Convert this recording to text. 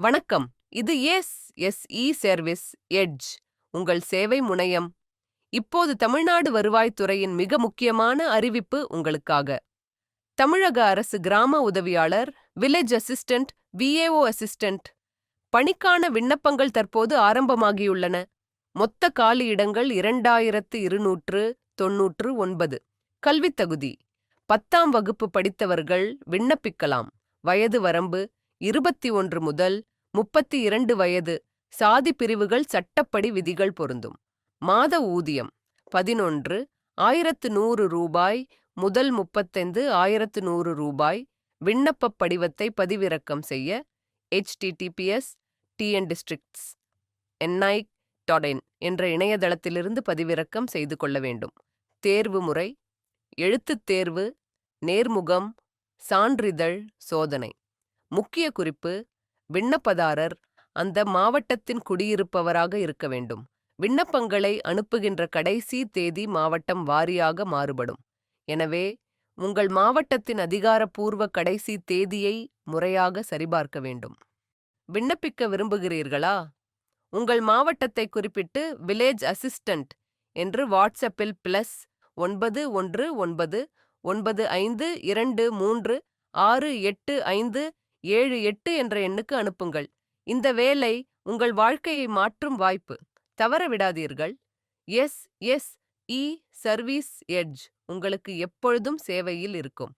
வணக்கம். இது S S E service edge உங்கள் சேவை முனையம். இப்போது தமிழ்நாடு வருவாய்த்துறையின் மிக முக்கியமான அறிவிப்பு உங்களுக்காக. தமிழக அரசு கிராம உதவியாளர் வில்லேஜ் அசிஸ்டன்ட் விஏஓ அசிஸ்டன்ட் பணிக்கான விண்ணப்பங்கள் தற்போது ஆரம்பமாகியுள்ளன. மொத்த காலியிடங்கள் இரண்டாயிரத்து இருநூற்று தொன்னூற்று ஒன்பது. கல்வித் தகுதி. பத்தாம் வகுப்பு படித்தவர்கள் விண்ணப்பிக்கலாம். வயது வரம்பு இருபத்தி ஒன்று முதல் முப்பத்தி இரண்டு வயது சாதி பிரிவுகள் சட்டப்படி விதிகள் பொருந்தும். மாத ஊதியம் பதினொன்று ஆயிரத்து நூறு ரூபாய் முதல் முப்பத்தைந்து ஆயிரத்து நூறு ரூபாய் விண்ணப்பப் படிவத்தை பதிவிறக்கம் செய்ய https TN districts NI dot என்ற இணையதளத்திலிருந்து பதிவிறக்கம் செய்து கொள்ள வேண்டும். தேர்வு முறை எழுத்துத் தேர்வு நேர்முகம் சான்றிதழ் சோதனை. முக்கிய குறிப்பு விண்ணப்பதாரர் அந்த மாவட்டத்தின் குடியிருப்பவராக இருக்க வேண்டும். விண்ணப்பங்களை அனுப்புகின்ற கடைசி தேதி மாவட்டம் வாரியாக மாறுபடும். எனவே உங்கள் மாவட்டத்தின் அதிகாரப்பூர்வ கடைசி தேதியை முறையாக சரிபார்க்க வேண்டும். விண்ணப்பிக்க விரும்புகிறீர்களா? உங்கள் மாவட்டத்தை குறிப்பிட்டு வில்லேஜ் அசிஸ்டன்ட் என்று வாட்ஸ்அப்பில் பிளஸ் ஒன்பது ஒன்று ஒன்பது ஒன்பது ஐந்து இரண்டு மூன்று ஆறு எட்டு ஐந்து ஏழு எட்டு என்ற எண்ணுக்கு அனுப்புங்கள். இந்த வேலை உங்கள் வாழ்க்கையை மாற்றும் வாய்ப்பு. தவற விடாதீர்கள். S S E service edge உங்களுக்கு எப்பொழுதும் சேவையில் இருக்கும்.